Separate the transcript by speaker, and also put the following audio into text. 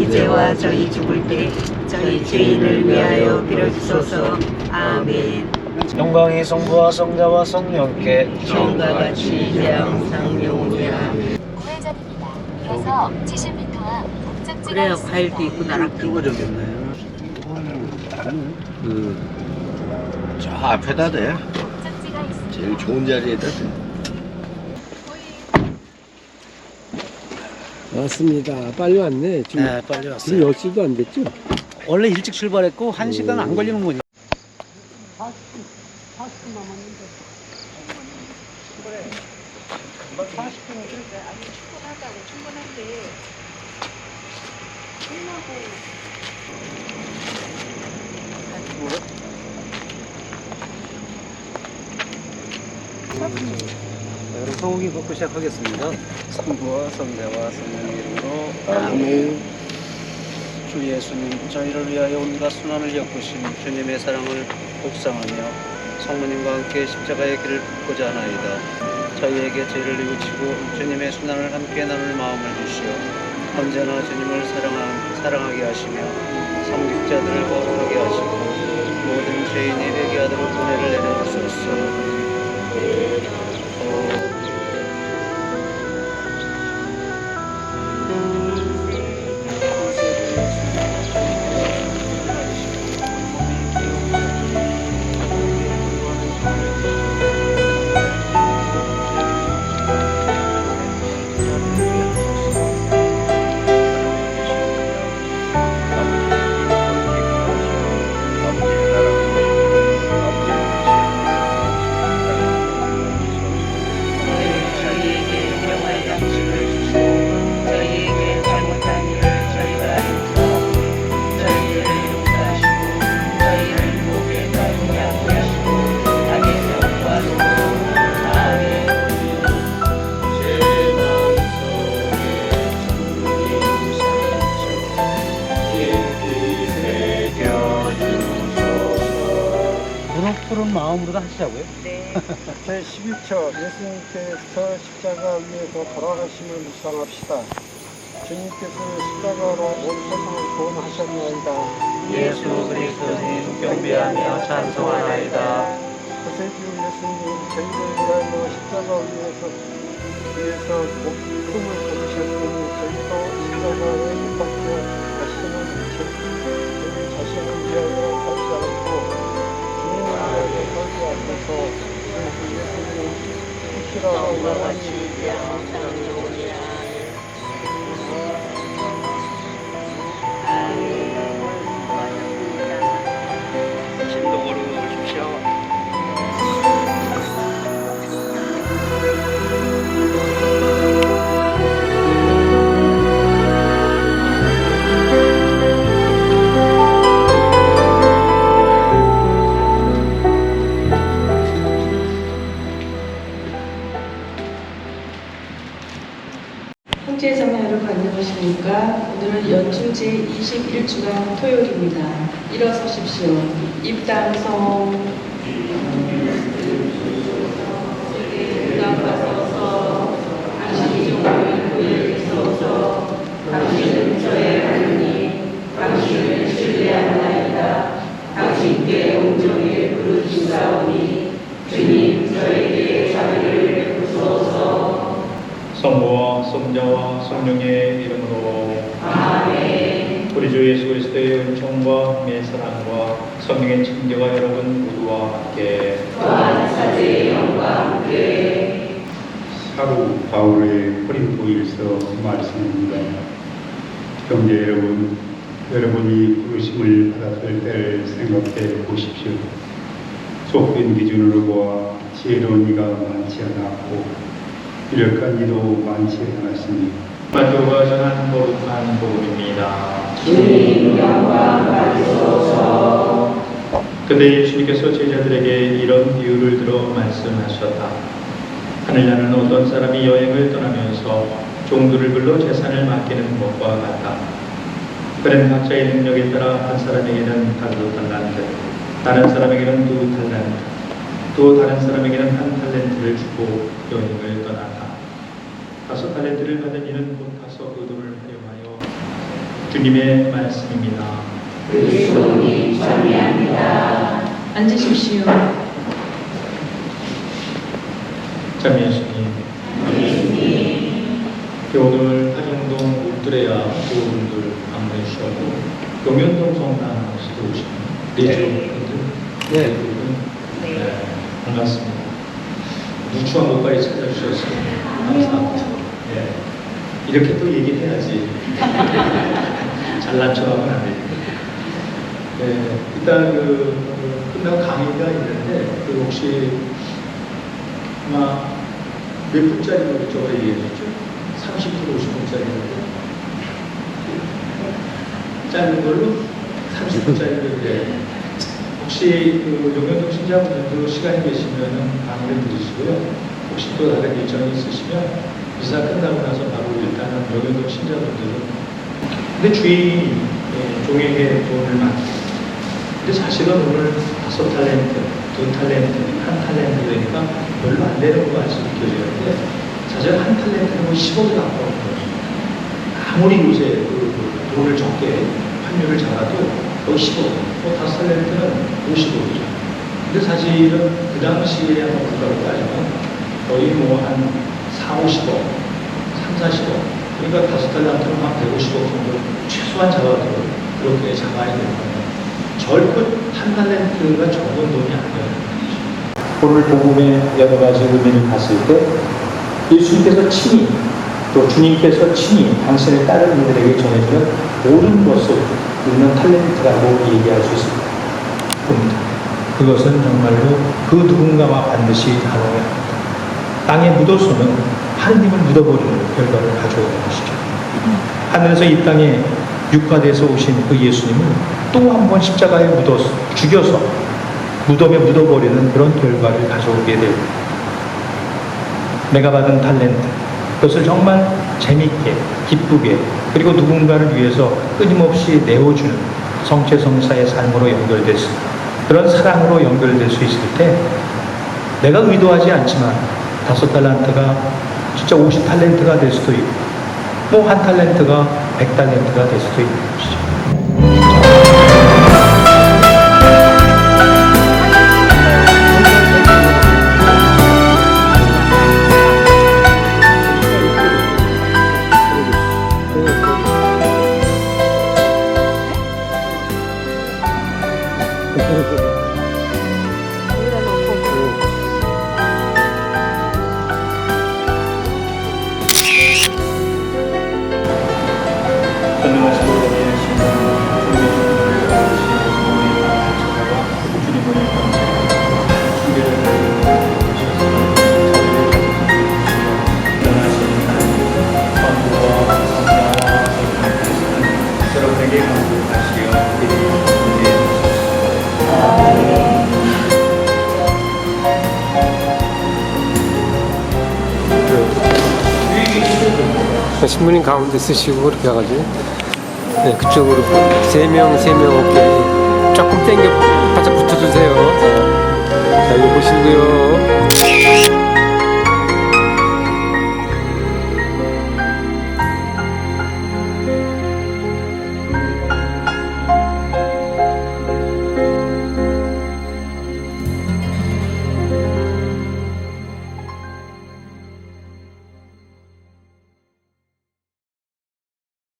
Speaker 1: 이제와 저희 죽을 때 저희 죄인을 위하여 빌어주소서 아멘
Speaker 2: 영광이 성부와 성자와 성령께
Speaker 1: 처음과 같이 이제 항상 영원이라
Speaker 3: 우회전입니다. 이어서 70m 앞 목적지가
Speaker 1: 그래야
Speaker 3: 있습니다.
Speaker 1: 과일도 있고 나락도
Speaker 4: 적였네. 그, 저 앞에다 대.
Speaker 3: 목적지가 있습니다.
Speaker 4: 제일 좋은 자리에다 대.
Speaker 5: 맞습니다. 빨리 왔네. 지금,
Speaker 2: 네 빨리
Speaker 5: 지금
Speaker 2: 왔어요
Speaker 5: 10시도 안 됐죠?
Speaker 2: 원래 일찍 출발했고 1시간 안 걸리는군요 여러분 소고기 볶고 시작하겠습니다. 성부와 성자와 성령의 이름으로
Speaker 5: 아멘.
Speaker 2: 주 예수님 저희를 위하여 온갖 순환을 겪으신 주님의 사랑을 묵상하며 성모님과 함께 십자가의 길을 걷고자 하나이다. 저희에게 죄를 뉘우치고 주님의 순환을 함께 나눌 마음을 주시어 언제나 주님을 사랑하, 사랑하게 하시며 성직자들을 거룩하게 하시고 모든 죄인이 회개하도록 은혜를 내려주소서. 마음으로 하시자고요.
Speaker 5: 제11초 예수님께서 십자가 위에서 돌아가심을 묵상합시다. 주님께서 십자가로 온 세상을 구원하셨나이다.
Speaker 2: 예수 그리스도님 경배하며 찬송하나이다.
Speaker 5: 구세주 예수님 저희를 위하여 십자가 위에서 위에서 목숨을 거두셨으니 저희도 십자가에 못 박혀 다시는 저희 십시라고 영
Speaker 6: 형제자매 여러분 안녕하십니까? 오늘은 연중 제21주간 토요일입니다. 일어서십시오. 입당성 나가서서 당신이 종을 구해주소서 당신은 저의 하나님 당신을 신뢰하나이다 당신께 온종일 부르짖사오니 주님 저에게 자비를 베푸소서
Speaker 7: 성부와 성령의 이름으로
Speaker 6: 아멘
Speaker 7: 우리 주 예수 그리스도의 은총과 은혜의 사랑과 성령의 친교가 여러분 모두와 함께
Speaker 6: 또한 사제의 영과 함께
Speaker 8: 사도 바울의 코린토일서 말씀입니다. 형제 여러분, 여러분이 부르심을 받았을 때를 생각해 보십시오. 속된 기준으로 보아 지혜로운 이가 많지 않았고 유력한 이도 많지 않았으니
Speaker 7: 마교가 전한 거룩한 복음입니다.
Speaker 6: 주님 영광 받으소서
Speaker 7: 근데 예수님께서 제자들에게 이런 비유를 들어 말씀하셨다. 하늘나라는 어떤 사람이 여행을 떠나면서 종들을 불러 재산을 맡기는 것과 같다. 그는 각자의 능력에 따라 한 사람에게는 다섯 달란트, 다른 사람에게는 두 달란트, 또 다른 사람에게는 한 달란트를 주고 여행을 떠났다. 다섯 달란트를 받은 이는 곧 가서 그 돈을 활용하여 주님의 말씀입니다.
Speaker 6: 그리스도님 참여합니다
Speaker 1: 앉으십시오.
Speaker 7: 참 예수님. 오늘 하정동 울드레아 교우분들 안내해 주셨고 용현동 성당에서도 오신 네주 분들
Speaker 2: 네.
Speaker 7: 네. 반갑습니다. 누추한 곳까지 찾아주셔서 감사합니다. 네. 이렇게 또 얘기를 해야지. 잘난 척하면 안 됩니다. 네, 일단 그 어, 끝나고 강의가 있는데 그 혹시 아마 몇 분짜리로 저거 얘기해 줬죠? 30분, 50분짜리로 짧은 걸로 30분짜리로 그래. 혹시 그 용현동 신자분들도 시간이 되시면은 강의를 들으시고요. 혹시 또 다른 일정이 있으시면 미사 끝나고 나서 바로 일단은 용현동 신자분들은 근데 주인이 예, 종에게 돈을 맡기고 근데 사실은 오늘 다섯 탈렌트, 두 탈렌트, 한 탈렌트 되니까 별로 안 되는 것 같이 느껴지는데 사실 한 탈렌트는 10억이 가까웠거든요. 아무리 요새 그, 그 돈을 적게 환율을 잡아도 거의 10억, 뭐 다섯 탈렌트는 50억이죠. 근데 사실은 그 당시에 한번 물가로 따지면 거의 뭐한 4, 50억, 3, 40억. 그러니까 다섯 탈렌트는 한 150억 정도 최소한 잡아도 그렇게 잡아야 되는 거예요. 결코 한 달란트가 적은 돈이 아니에요. 오늘 복음의 여러 가지 의미를 봤을 때 예수님께서 친히 또 주님께서 친히 당신의 다른 이들에게 전해주는 모든 것을 우리는 탤런트라고 얘기할 수 있습니다. 봅니다. 그것은 정말로 그 누군가와 반드시 나눠야 합니다. 땅에 묻어서는 하느님을 묻어버리는 결과를 가져오는 것이죠. 하늘에서 이 땅에 육화돼서 오신 그 예수님을 또 한 번 십자가에 묻어서 죽여서 무덤에 묻어버리는 그런 결과를 가져오게 되고 내가 받은 탤런트 그것을 정말 재밌게 기쁘게 그리고 누군가를 위해서 끊임없이 내어주는 성체성사의 삶으로 연결됐을 그런 사랑으로 연결될 수 있을 때 내가 의도하지 않지만 다섯 달란트가 진짜 50 달란트가 될 수도 있고 뭐한 달란트가 100 달란트가 될 수도 있는 것이죠.
Speaker 9: 신부님 가운데 쓰시고 그렇게 해가지고 네, 그쪽으로 세 명 세명 어깨 조금 당겨 바짝 붙여주세요. 자, 자 이거 보시고요.